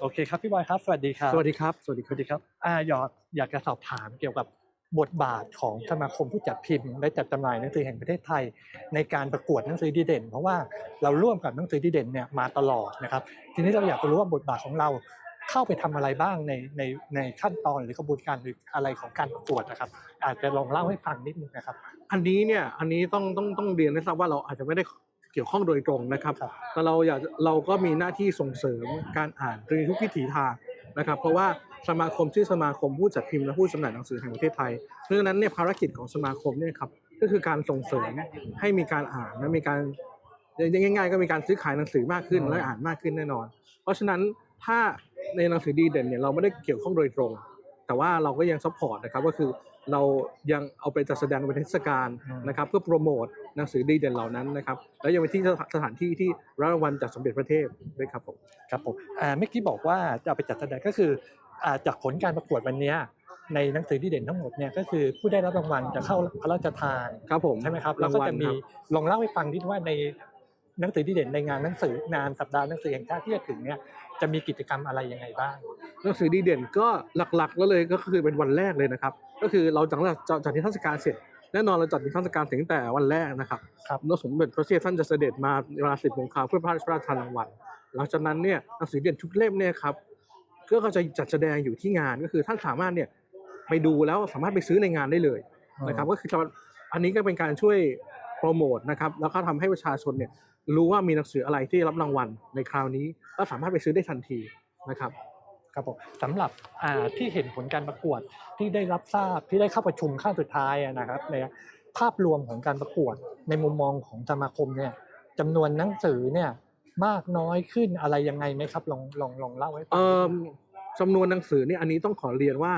โอเคครับพี่บอยครับ สวัสดีครับสวัสดีครับสวัสดีสครับวัสดีครับอ่าอยากอยากจะสอบถามเกี่ยวกับบทบาทของสมาคมผู้จัดพิมพ์และจัดจำหน่ายหนังสือแห่งประเทศไทย ในการประกวดหนังสือดีเด่น เพราะว่าเราร่วมกับหนังสือดีเด่นเนี่ยมาตลอดนะครับ ทีนี้เราอยากจะรู้ว่าบทบาทของเราเข้าไปทำอะไรบ้างในในในขั้นตอนหรือกระบวนการหรืออะไรของการประกวดนะครับ อาจจะลองเล่าให้ฟังนิดนึงนะครับ อันนี้เนี่ยอันนี้ต้องต้องต้องเรียนให้ทราบว่าเราอาจจะไม่ได้ เกี่ยวข้องโดยตรงนะครับครับ แต่เราอยากเราก็มีหน้าที่ส่งเสริมการอ่านโดยทุกวิถีทางนะครับ เพราะว่าสมาคมชื่อสมาคมผู้จัดพิมพ์และผู้จำหน่ายหนังสือแห่งประเทศไทย เพราะฉะนั้นเนี่ยภารกิจของสมาคมเนี่ยครับก็คือการส่งเสริมให้มีการอ่านและมีการง่ายๆ ก็มีการซื้อขายหนังสือมากขึ้นอืมและอ่านมากขึ้นแน่นอน เพราะฉะนั้นถ้าในหนังสือดีเด่นเนี่ยเราไม่ได้เกี่ยวข้องโดยตรง แต่ว่าเราก็ยังซัพพอร์ตนะครับก็คือ เรายังเอาไปจัดแสดงเป็นเทศกาลอืมนะครับ เพื่อโปรโมทหนังสือดีเด่นเหล่านั้นนะครับ แล้วยังเป็นที่สถานที่ที่รับรางวัลจากสมเด็จพระเทพด้วยครับผมครับผมอ่าเมื่อกี้บอกว่าจะเอาไปจัดแสดงก็คืออ่าจากผลการประกวดวันเนี้ยในหนังสือดีเด่นทั้งหมดเนี่ยก็คือผู้ได้รับรางวัลจะเข้าพระราชทานครับผมใช่ไหมครับแล้วก็างวัลจะมีครับลองเล่าให้ฟังนิดว่าใน หนังสือดีเด่นในงานหนังสืองานสัปดาห์หนังสือแห่งชาติที่จะถึงเนี่ยจะมีกิจกรรมอะไรยังไงบ้าง หนังสือดีเด่นก็หลักๆแล้วเลยก็คือเป็นวันแรกเลยนะครับ ก็คือเราจัดจัดจัดนิทรรศการเสร็จแน่นอนเราจัดนิทรรศการถึงแต่วันแรกนะครับครับแล้วสมเด็จพระเทพท่านจะเสด็จมาเวลาสิบโมงคราวเพื่อพระราชทานรางวัลหลังจากนั้นเนี่ยหนังสือเด่นทุกเล่มเนี่ยครับก็จะจัดแสดงอยู่ที่งานก็คือท่านสามารถเนี่ยไปดูแล้วสามารถไปซื้อในงานได้เลยนะครับก็คืออันนี้ก็เป็นการช่วย โปรโมทนะครับแล้วก็ทำให้ประชาชนเนี่ยรู้ว่ามีหนังสืออะไรที่รับรางวัลในคราวนี้แล้วสามารถไปซื้อได้ทันทีนะครับครับผมสำหรับอ่าที่เห็นผลการประกวดที่ได้รับทราบที่ได้เข้าประชุมขั้นสุดท้ายอะนะครับในภาพรวมของการประกวดในมุมมองของสมาคมเนี่ยจำนวนหนังสือเนี่ยมากน้อยขึ้นอะไรยังไงไหมครับลองลองลองเล่าให้ฟังเอ่นิดอนึงจำนวนหนังสือเนี่ยอันนี้ต้องขอเรียนว่า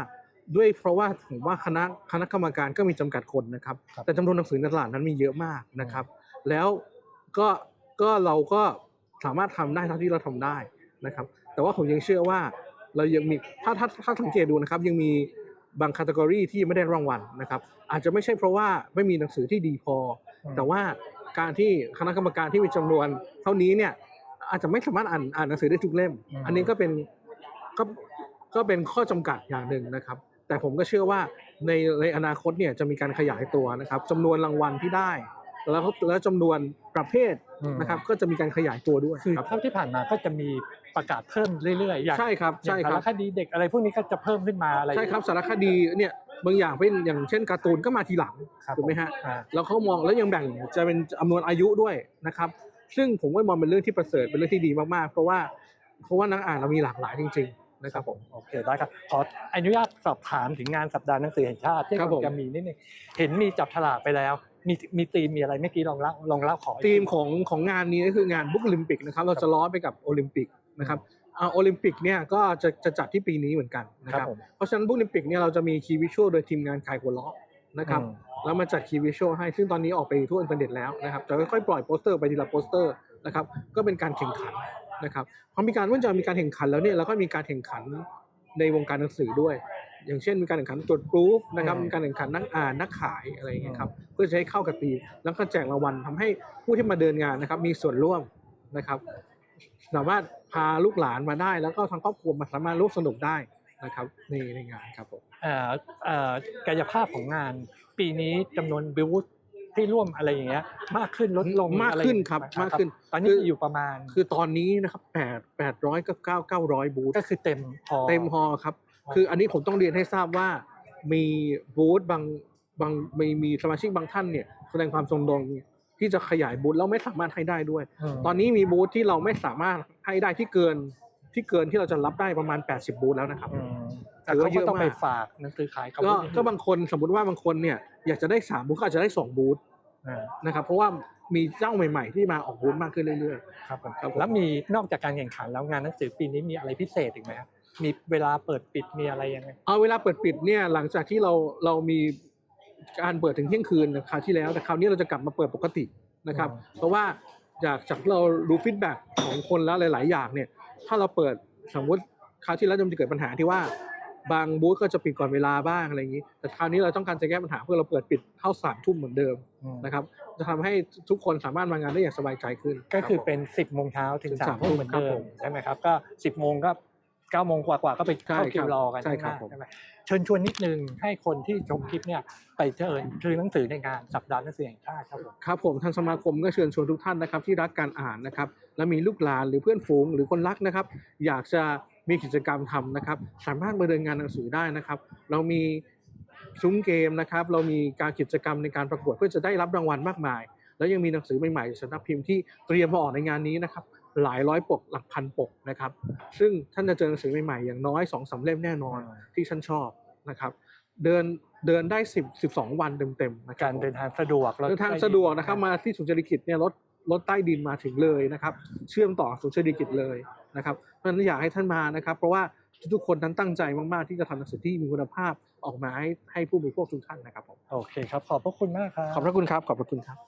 ด้วยเพราะว่าผมว่าคณะคณะกรรมการก็มีจำกัดคนนะครับ แต่จำนวนหนังสือในตลาดนั้นมีเยอะมากนะครับ แล้วก็ก็เราก็สามารถทำได้เท่าที่เราทำได้นะครับ แต่ว่าผมยังเชื่อว่าเรายังมีถ้าถ้าถ้าสังเกตดูนะครับ ยังมีบางคัตกรีที่ไม่ได้รางวัลนะครับ อาจจะไม่ใช่เพราะว่าไม่มีหนังสือที่ดีพอ แต่ว่าการที่คณะกรรมการที่มีจำนวนเท่านี้เนี่ยอาจจะไม่สามารถอ่านอ่านหนังสือได้ทุกเล่มอืมอันนี้ก็เป็นก็ก็เป็นข้อจำกัดอย่างหนึ่งนะครับ แต่ผมก็เชื่อว่าในในอนาคตเนี่ยจะมีการขยายตัวนะครับจำนวนรางวัลที่ได้ แล้วแล้วจำนวนประเภทอืมนะครับก็จะมีการขยายตัวด้วยคือครับเท่าที่ผ่านมาก็จะมีประกาศเพิ่มเรื่อยๆอย่างใช่ครับอย่าใช่งคสารัรบคดีเด็กอะไรพวกนี้ก็จะเพิ่มขึ้นมาอะไรใช่ครับสารคดีเนี่ยบางอย่างเป็นอย่างเช่นการ์ตูนก็มาทีหลังครับถูกไหมฮะอ่าแล้วเขามองแล้วยังแบ่งจะเป็นจำนวนอายุด้วยนะครับ ซึ่งผมว่ามองเป็นเรื่องที่ประเสริฐเป็นเรื่องที่ดีมากๆ เพราะว่าเพราะว่านักอ่านเรามีหลากหลายจริง ๆ นะครับผมโอเคได้ครับ ขออนุญาตสอบถามถึงงานสัปดาห์หนังสือแห่งชาติที่ครับผม จะมีนิดนึงเห็นมีจับฉลากไปแล้ว มีมีธีมมีอะไรเมื่อกี้ลองเล่าลองเล่าขออีกธีมของของงานนี้ก็คืองานบุ๊กโอลิมปิกนะครับเราจะล้อไปกับโอลิมปิกนะครับอ่าโอลิมปิกเนี่ยก็จะจะจัดที่ปีนี้เหมือนกันนะคครัรับบผมเพราะฉะนั้นบุ๊กโอลิมปิกเนี่ยเราจะมีคีย์วิชวลโดยทีมงานขายหัวล้อนะครับอืมแล้วมาจัดคีย์วิชวลให้ซึ่งตอนนี้ออกไปทั่วอินเทอร์เน็ตแล้วนะครับจะค่อยๆปล่อยโปสเตอร์ไปทีละโปสเตอร์นะครับก็เป็นการแข่งขัน นะครับพอมีการเมื่อจะมีการแข่งขันแล้วเนี่ยเราก็มีการแข่งขันในวงการหนังสือด้วย อย่างเช่นมีการแข่งขันตรวจพรูฟนะครับอืมมีการแข่งขันนักอ่านนักขายอะไรอย่างเงี้ยครับเพื่อจะให้เข้ากับธีมแล้วก็แจกรางวัลทำให้ผู้ที่มาเดินงานนะครับ มีส่วนร่วมนะครับสามารถพาลูกหลานมาได้ แล้วก็ทั้งครอบครัวมาสามารถร่วมสนุกได้นะครับในในงานครับผมเอ่อเอ่อกายภาพของงาน ปีนี้จำนวนบิว ที่ร่วมอะไรอย่างเงี้ยมากขึ้นลดลงมากอะไรขึ้นครับไหมากขึ้น ตอนนี้คืออยู่ประมาณคือตอนนี้นะครับแปดแปดร้อยกับเก้าเก้าร้อยบูธก็คือเต็มพอ เต็มฮอลล์ครับคืออันนี้ผมต้องเรียนให้ทราบว่ามีบูธบางบางมีมีสมาชิกบางท่านเนี่ยแสดงความจงดงที่จะขยายบูธแล้วไม่สามารถให้ได้ด้วย มตอนนี้มีบูธที่เราไม่สามารถให้ได้ที่เกินที่เกินที่เราจะรับได้ประมาณ 80 บูธแล้วนะครับ อืม แต่ถือเขาว่าเยก็อะต้องไปมากฝากหนังสือขายกับก็ผู้ก็บางคนสมมุติว่าบางคนเนี่ยอยากจะได้3บูธก็อาจจะได้2บูธอ่านะครับเพราะว่ามีเจ้าใหม่ ๆ ที่มาออกบูธมากขึ้นเรื่อยครับผมครับผมแล้วมีนอกจากการแข่งขันแล้วงานหนังสือปีนี้มีอะไรพิเศษอีกไหมครับมีเวลาเปิดปิดมีอะไรยังไงๆเอาเวลาเปิดปิดเนี่ยหลังจากที่เราเรามีการเปิดถึงเที่ยงคืนคราวที่แล้วแต่คราวนี้เราจะกลับมาเปิดปกตินะครับอืมเพราะว่าจากจากที่เราดูฟีดแบ็กของคนแล้วหลาย ๆ อย่างเนี่ยถ้าเราเปิดสมมติคราวที่แล้วจะเกิดปัญหาที่ว่า บางบูธก็จะปิดก่อนเวลาบ้างอะไรอย่างนี้ แต่คราวนี้เราต้องการจะแก้ปัญหาเพื่อเราเปิดปิดเท่าสามทุ่มเหมือนเดิมอืมนะครับจะทำให้ทุกคนสามารถมางานได้อย่างสบายใจขึ้น ก็คือรับผมเป็น 10โมงเช้าถึงถึง3สามทุ่มเหมือนครับเดิผมมใช่ไหมครับก็10โมงก็เก้าโมงกว่าๆก็ไปเข้าใช่คิครัวบรอกันใช่ครับข้างหน้าผมใช่ไหมเชิญชวนนิดนึงให้คนที่ชมคลิปเนี่ยไปเชิญซื้อหนังสือในงานสัปดาห์หนังสือแห่งชาติครับผมครับผมทางสมาคมก็เชิญชวนทุกท่านนะครับที่รักการอ่านนะครับและมีลูกหลานหรือเพื่อนฝูงหรือคนรักนะครับ อยากจะ มีกิจกรรมทำนะครับ สามารถมาเดินงานหนังสือได้นะครับ เรามีซุ้มเกมนะครับ เรามีการกิจกรรมในการประกวดเพื่อจะได้รับรางวัลมากมาย แล้วยังมีหนังสือใหม่ๆสำนักพิมพ์ที่เตรียมมาออกในงานนี้นะครับ หลายร้อยปกหลักพันปกนะครับ ซึ่งท่านจะเจอหนังสือใหม่ๆอย่างน้อยสองสามเล่มแน่นอนที่ท่านชอบนะครับ เดินเดินได้สิบสิบสองวันเต็มๆนะคบการเดินทางสะดวกแล้วเดินทางสะดวกนะครับมาที่ศูนย์เศรษฐกิจเนี่ยรถ รถใต้ดินมาถึงเลยนะครับเชื่อมต่อศูนย์เศรษฐกิจเลยนะครับเพราะฉะนั้นอยากให้ท่านมานะครับ เพราะว่าทุกๆคนนั้นตั้งใจมากๆที่จะทำหนังสือที่มีคุณภาพออกมาให้ให้ผู้บริโภคทุกท่านนะครับผมโอเคครับ ขอบพระคุณมากครับ ขอบพระคุณครับ ขอบพระคุณครับ